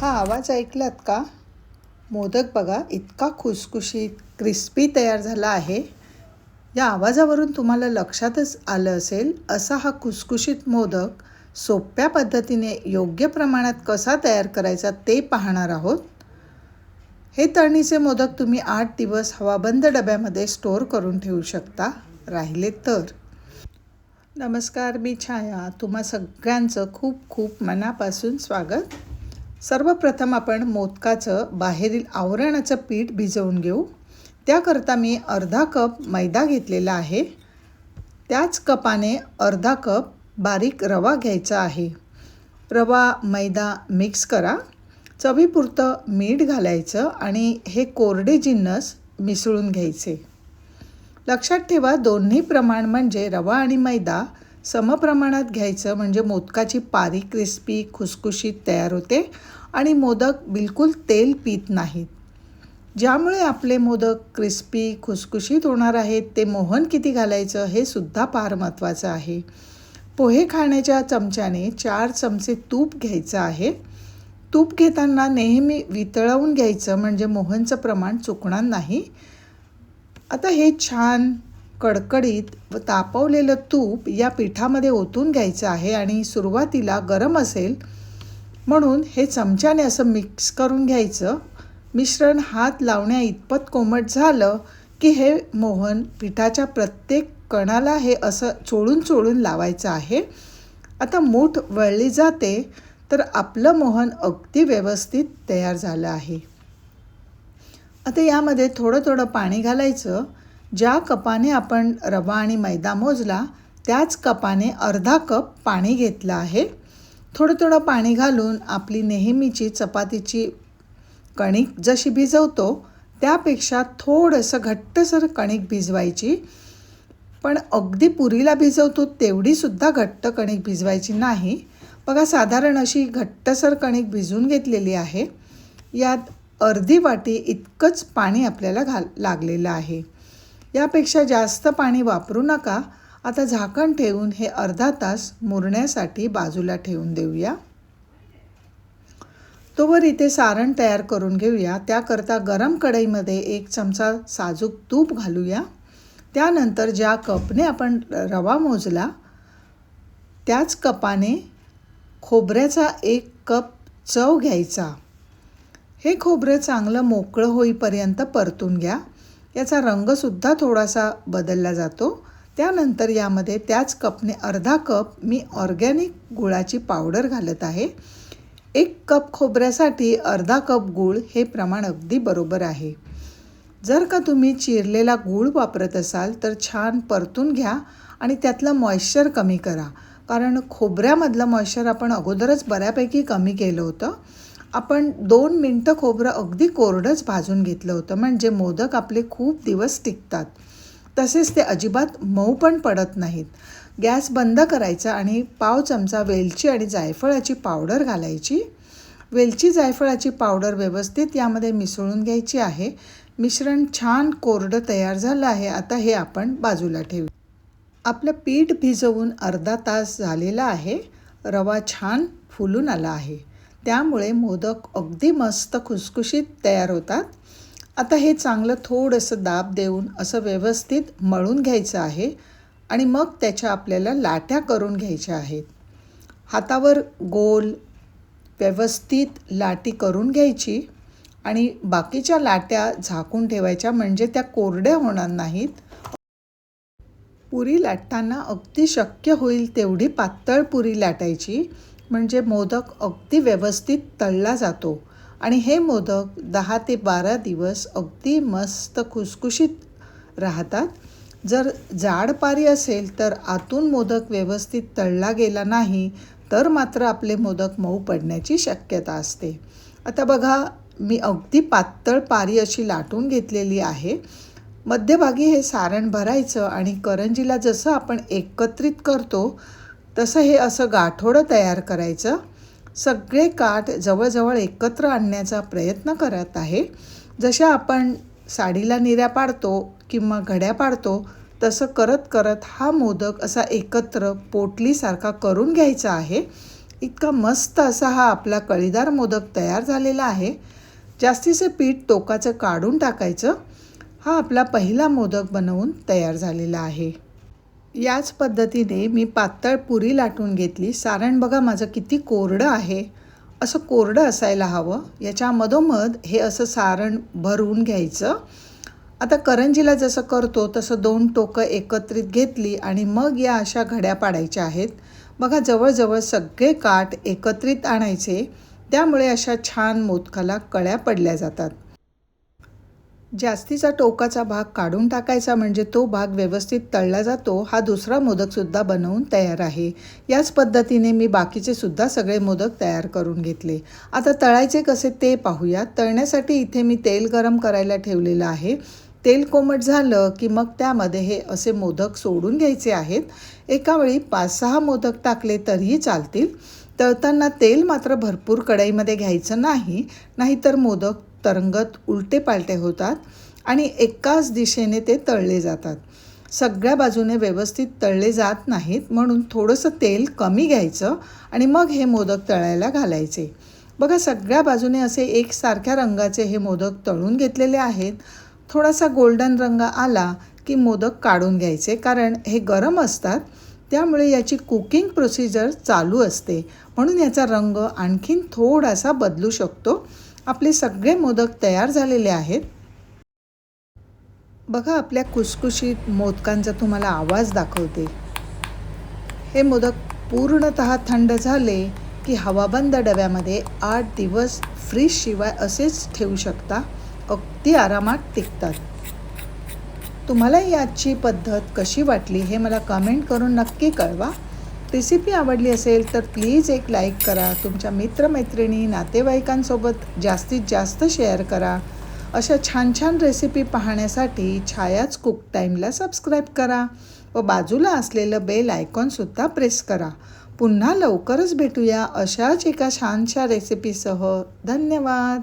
हा आवाज ऐकलात का? मोदक बघा इतका खुसखुशीत क्रिस्पी तयार झाला आहे. या आवाजावरून तुम्हाला लक्षातच आलं असेल असा हा खुसखुशीत मोदक सोप्या पद्धतीने योग्य प्रमाणात कसा तयार करायचा ते पाहणार आहोत. हे तळणीचे मोदक तुम्ही आठ दिवस हवाबंद डब्यामध्ये स्टोअर करून ठेवू शकता. राहिले तर. नमस्कार मी छाया. तुम्हा सगळ्यांचं खूप खूप मनापासून स्वागत. सर्वप्रथम आपण मोदकाचं बाहेरील आवरणाचं पीठ भिजवून घेऊ. त्याकरता मी अर्धा कप मैदा घेतलेला आहे. त्याच कपाने अर्धा कप बारीक रवा घ्यायचा आहे. रवा मैदा मिक्स करा. चवीपुरतं मीठ घालायचं आणि हे कोरडे जिन्नस मिसळून घ्यायचे. लक्षात ठेवा दोन्ही प्रमाण म्हणजे रवा आणि मैदा समप्रमाणात घ्यायचं म्हणजे मोदकाची पारी क्रिस्पी खुसखुशीत तयार होते. आणि मोदक बिलकुल तेल पीत नाहीत. ज्यामुळे आपले मोदक क्रिस्पी खुसखुशीत होणार आहेत ते मोहन किती घालायचं हे सुद्धा फार महत्त्वाचं आहे. पोहे खाण्याच्या चमच्याने चार चमचे तूप घ्यायचं आहे. तूप घेताना नेहमी वितळवून घ्यायचं म्हणजे मोहनचं प्रमाण चुकणार नाही. आता हे छान कडकडीत व तापवलेलं तूप या पिठामध्ये ओतून घ्यायचं आहे आणि सुरुवातीला गरम असेल म्हणून हे चमच्याने असं मिक्स करून घ्यायचं. मिश्रण हात लावण्या इतपत कोमट झालं की हे मोहन पिठाच्या प्रत्येक कणाला हे असं चोळून चोळून लावायचं आहे. आता मूठ वळली जाते तर आपलं मोहन अगदी व्यवस्थित तयार झालं आहे. आता यामध्ये थोडं थोडं पाणी घालायचं. ज्या कपाने आपण रवा आणि मैदा मोजला त्याच कपाने अर्धा कप पाणी घेतलं आहे. थोडं थोडं पाणी घालून आपली नेहमीची चपातीची कणिक जशी भिजवतो त्यापेक्षा थोडंसं घट्टसर कणिक भिजवायची. पण अगदी पुरीला भिजवतो तेवढीसुद्धा घट्ट कणिक भिजवायची नाही. बघा साधारण अशी घट्टसर कणिक भिजून घेतलेली आहे. यात अर्धी वाटी इतकंच पाणी आपल्याला घाल लागलेलं आहे. यापेक्षा जास्त पाणी वापरू नका. आता झाकण ठेवून हे अर्धा तास मुरण्यासाठी बाजूला ठेवून देऊया. तोवर इथे सारण तयार करून घेऊया. त्याकरता गरम कढईमध्ये एक चमचा साजूक तूप घालूया. त्यानंतर ज्या कपने आपण रवा मोजला त्याच कपाने खोबऱ्याचा एक कप चव घ्यायचा. हे खोबरं चांगलं मोकळं होईपर्यंत परतून घ्या. याचा रंगसुद्धा थोडासा बदलला जातो. त्यानंतर यामध्ये त्याच कपने अर्धा कप मी ऑर्गॅनिक गुळाची पावडर घालत आहे. एक कप खोबऱ्यासाठी अर्धा कप गूळ हे प्रमाण अगदी बरोबर आहे. जर का तुम्ही चिरलेला गूळ वापरत असाल तर छान परतून घ्या आणि त्यातलं मॉइश्चर कमी करा. कारण खोबऱ्यामधलं मॉइश्चर आपण अगोदरच बऱ्यापैकी कमी केलं होतं. आपण दोन मिनटं खोबरं अगदी कोरडंच भाजून घेतलं होतं. म्हणजे मोदक आपले खूप दिवस टिकतात. तसेच ते अजिबात मऊ पण पडत नाहीत. गॅस बंद करायचा आणि पाव चमचा वेलची आणि जायफळाची पावडर घालायची. वेलची जायफळाची पावडर व्यवस्थित यामध्ये मिसळून घ्यायची आहे. मिश्रण छान कोरडं तयार झालं आहे. आता हे आपण बाजूला ठेवू. आपलं पीठ भिजवून अर्धा तास झालेला आहे. रवा छान फुलून आला आहे. त्यामुळे मोदक अगदी मस्त खुसखुशीत तयार होतात. आता हे चांगलं थोडंसं दाब देऊन असं व्यवस्थित मळून घ्यायचं आहे आणि मग त्याच्या आपल्याला लाट्या करून घ्यायच्या आहेत. हातावर गोल व्यवस्थित लाटी करून घ्यायची आणि बाकीच्या लाट्या झाकून ठेवायच्या म्हणजे त्या कोरड्या होणार नाहीत. पुरी लाटताना अगदी शक्य होईल तेवढी पातळ पुरी लाटायची म्हणजे मोदक अगदी व्यवस्थित तळला जातो. आणि हे मोदक दहा ते बारा दिवस अगदी मस्त खुसखुशीत राहतात. जर जाड पारी असेल तर आतून मोदक व्यवस्थित तळला गेला नाही तर मात्र आपले मोदक मऊ पडण्याची शक्यता असते. आता बघा मी अगदी पातळ पारी अशी लाटून घेतलेली आहे. मध्यभागी हे सारण भरायचं आणि करंजीला जसं आपण एकत्रित करतो तसं हे असं गाठोडं तयार करायचं. सगळे काठ जवळजवळ एकत्र आणण्याचा प्रयत्न करत आहे. जशा आपण साडीला निऱ्या पाडतो किंवा घड्या पाडतो तसं करत करत हा मोदक असा एकत्र पोटलीसारखा करून घ्यायचा आहे. इतका मस्त असा हा आपला कळीदार मोदक तयार झालेला आहे. जास्तीचे पीठ टोकाचं काढून टाकायचं. हा आपला पहिला मोदक बनवून तयार झालेला आहे. याच पद्धतीने मी पातळ पुरी लाटून घेतली. सारण बघा माझं किती कोरडं आहे. असं कोरडं असायला हवं. याच्या मधोमध हे असं सारण भरून घ्यायचं. आता करंजीला जसं करतो तसं दोन टोकं एकत्रित घेतली आणि मग या अशा घड्या पाडायच्या आहेत. बघा जवळजवळ सगळे काठ एकत्रित आणायचे. त्यामुळे अशा छान मोदकाला कळ्या पडल्या जातात. जास्तीचा टोकाचा भाग काढून टाकायचा म्हणजे तो भाग व्यवस्थित तळला जातो हा दुसरा मोदकसुद्धा बनवून तयार आहे. याच पद्धतीने मी बाकीचे सुद्धा सगळे मोदक तयार करून घेतले. आता तळायचे कसे ते पाहूया तळण्यासाठी इथे मी तेल गरम करायला ठेवलेलं आहे. तेल कोमट झालं की मग त्यामध्ये हे असे मोदक सोडून घ्यायचे आहेत. एका वेळी पाच सहा मोदक टाकले तरीही चालतील. तळताना तेल मात्र भरपूर कढईमध्ये घ्यायचं नाही नाहीतर मोदक तरंगत उलटे पालटे होतात आणि एकाच दिशेने ते तळले जातात. सगळ्या बाजूने व्यवस्थित तळले जात नाहीत म्हणून थोडंसं तेल कमी घ्यायचं आणि मग हे मोदक तळायला घालायचे. बघा सगळ्या बाजूने असे एकसारख्या रंगाचे हे मोदक तळून घेतलेले आहेत. थोडासा गोल्डन रंग आला की मोदक काढून घ्यायचे कारण हे गरम असतात त्यामुळे याची कुकिंग प्रोसिजर चालू असते. म्हणून याचा रंग आणखीन थोडासा बदलू शकतो. आपले सगळे मोदक तयार झालेले आहेत. बघा आपल्या कुसकुशीत मोदकांचा तुम्हाला आवाज दाखवते. हे मोदक पूर्णत थंड झाले की हवाबंद डब्यामध्ये आठ दिवस फ्रीजशिवाय असेच ठेवू शकता. अगदी आरामात टिकतात. तुम्हाला याची पद्धत कशी वाटली हे मला कमेंट करून नक्की कळवा. रेसिपी आवडली असेल तर प्लीज एक लाईक करा. तुमच्या मित्रमैत्रिणी नातेवाईकांसोबत जास्तीत जास्त शेअर करा. अशा छान छान रेसिपी पाहण्यासाठी छायाच कुक टाईमला सबस्क्राईब करा व बाजूला असलेलं बेल आयकॉनसुद्धा प्रेस करा. पुन्हा लवकरच भेटूया अशाच एका छानशा रेसिपीसह. धन्यवाद.